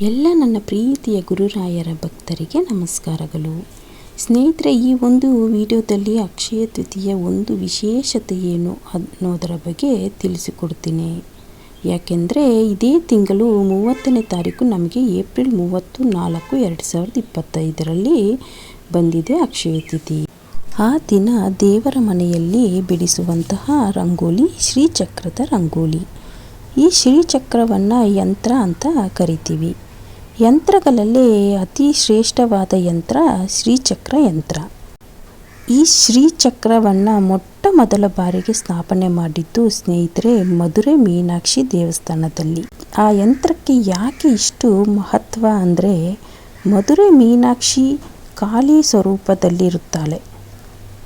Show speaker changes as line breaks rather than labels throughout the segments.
ಎಲ್ಲ ನನ್ನ ಪ್ರೀತಿಯ ಗುರುರಾಯರ ಭಕ್ತರಿಗೆ ನಮಸ್ಕಾರಗಳು. ಸ್ನೇಹಿತರೆ, ಈ ಒಂದು ವಿಡಿಯೋದಲ್ಲಿ ಅಕ್ಷಯ ತೃತೀಯ ಒಂದು ವಿಶೇಷತೆ ಏನು ಅನ್ನೋದರ ಬಗ್ಗೆ ತಿಳಿಸಿಕೊಡ್ತೀನಿ. ಯಾಕೆಂದರೆ, ಇದೇ ತಿಂಗಳು ಮೂವತ್ತನೇ ತಾರೀಕು ನಮಗೆ ಏಪ್ರಿಲ್ ಮೂವತ್ತು ನಾಲ್ಕು ಎರಡು ಸಾವಿರದ ಇಪ್ಪತ್ತೈದರಲ್ಲಿ ಬಂದಿದೆ ಅಕ್ಷಯ ತಿಥಿ. ಆ ದಿನ ದೇವರ ಮನೆಯಲ್ಲಿ ಬಿಡಿಸುವಂತಹ ರಂಗೋಲಿ, ಶ್ರೀಚಕ್ರದ ರಂಗೋಲಿ. ಈ ಶ್ರೀಚಕ್ರವನ್ನು ಯಂತ್ರ ಅಂತ ಕರಿತೀವಿ. ಯಂತ್ರಗಳಲ್ಲೇ ಅತಿ ಶ್ರೇಷ್ಠವಾದ ಯಂತ್ರ ಶ್ರೀಚಕ್ರ ಯಂತ್ರ. ಈ ಶ್ರೀಚಕ್ರವನ್ನು ಮೊಟ್ಟ ಮೊದಲ ಬಾರಿಗೆ ಸ್ಥಾಪನೆ ಮಾಡಿದ್ದು ಸ್ನೇಹಿತರೆ ಮಧುರೆ ಮೀನಾಕ್ಷಿ ದೇವಸ್ಥಾನದಲ್ಲಿ. ಆ ಯಂತ್ರಕ್ಕೆ ಯಾಕೆ ಇಷ್ಟು ಮಹತ್ವ ಅಂದರೆ ಮಧುರೆ ಮೀನಾಕ್ಷಿ ಕಾಳಿ ಸ್ವರೂಪದಲ್ಲಿರುತ್ತಾಳೆ.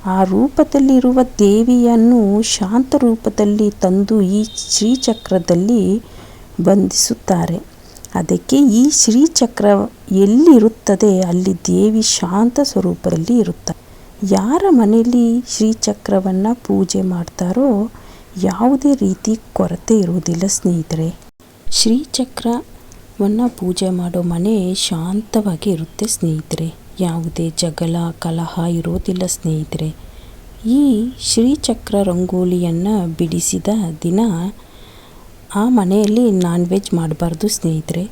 ಆ ರೂಪದಲ್ಲಿರುವ ದೇವಿಯನ್ನು ಶಾಂತ ರೂಪದಲ್ಲಿ ತಂದು ಈ ಶ್ರೀಚಕ್ರದಲ್ಲಿ ಬಂಧಿಸುತ್ತಾರೆ. ಅದಕ್ಕೆ ಈ ಶ್ರೀಚಕ್ರ ಎಲ್ಲಿರುತ್ತದೆ? ಅಲ್ಲಿ ದೇವಿ ಶಾಂತ ಸ್ವರೂಪದಲ್ಲಿ ಇರುತ್ತಾರೆ ಯಾರ ಮನೆಯಲ್ಲಿ ಶ್ರೀಚಕ್ರವನ್ನು ಪೂಜೆ ಮಾಡ್ತಾರೋ ಯಾವುದೇ ರೀತಿ ಕೊರತೆ ಇರುವುದಿಲ್ಲ ಸ್ನೇಹಿತರೆ. ಶ್ರೀಚಕ್ರವನ್ನು ಪೂಜೆ ಮಾಡೋ ಮನೆ ಶಾಂತವಾಗಿ ಇರುತ್ತೆ ಸ್ನೇಹಿತರೆ. ಯಾವುದೇ ಜಗಳ, ಕಲಹ ಇರೋದಿಲ್ಲ ಸ್ನೇಹಿತರೆ. ಈ ಶ್ರೀಚಕ್ರ ರಂಗೋಲಿಯನ್ನು ಬಿಡಿಸಿದ ದಿನ ಆ ಮನೆಯಲ್ಲಿ ನಾನ್ ವೆಜ್ ಮಾಡಬಾರ್ದು, ಸ್ನೇಹಿತರೆ.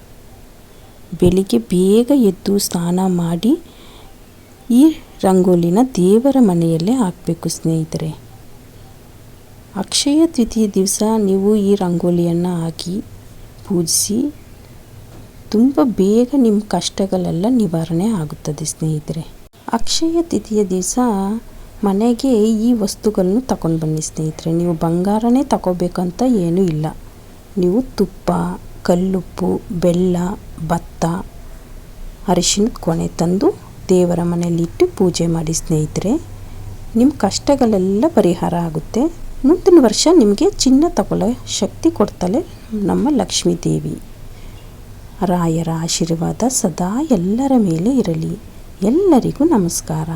ಬೆಳಿಗ್ಗೆ ಬೇಗ ಎದ್ದು ಸ್ನಾನ ಮಾಡಿ ಈ ರಂಗೋಲಿನ ದೇವರ ಮನೆಯಲ್ಲೇ ಹಾಕಬೇಕು, ಸ್ನೇಹಿತರೆ. ಅಕ್ಷಯ ತೃತೀಯ ದಿವಸ ನೀವು ಈ ರಂಗೋಲಿಯನ್ನು ಹಾಕಿ ಪೂಜಿಸಿ, ತುಂಬ ಬೇಗ ನಿಮ್ಮ ಕಷ್ಟಗಳೆಲ್ಲ ನಿವಾರಣೆ ಆಗುತ್ತದೆ, ಸ್ನೇಹಿತರೆ. ಅಕ್ಷಯ ತಿಥಿಯ ದಿವಸ ಮನೆಗೆ ಈ ವಸ್ತುಗಳನ್ನು ತಗೊಂಡು ಬನ್ನಿ, ಸ್ನೇಹಿತರೆ. ನೀವು ಬಂಗಾರನೇ ತಗೋಬೇಕಂತ ಏನೂ ಇಲ್ಲ. ನೀವು ತುಪ್ಪ, ಕಲ್ಲುಪ್ಪು, ಬೆಲ್ಲ, ಭತ್ತ ಅರಿಶಿನದ ಕೊನೆ ತಂದು ದೇವರ ಮನೆಯಲ್ಲಿಟ್ಟು ಪೂಜೆ ಮಾಡಿ ಸ್ನೇಹಿತರೆ ನಿಮ್ಮ ಕಷ್ಟಗಳೆಲ್ಲ ಪರಿಹಾರ ಆಗುತ್ತೆ. ಮುಂದಿನ ವರ್ಷ ನಿಮಗೆ ಚಿನ್ನ ತಗೊಳ್ಳೋ ಶಕ್ತಿ ಕೊಡ್ತಾಳೆ ನಮ್ಮ ಲಕ್ಷ್ಮೀ ದೇವಿ. ರಾಯರ ಆಶೀರ್ವಾದ ಸದಾ ಎಲ್ಲರ ಮೇಲೆ ಇರಲಿ. ಎಲ್ಲರಿಗೂ ನಮಸ್ಕಾರ.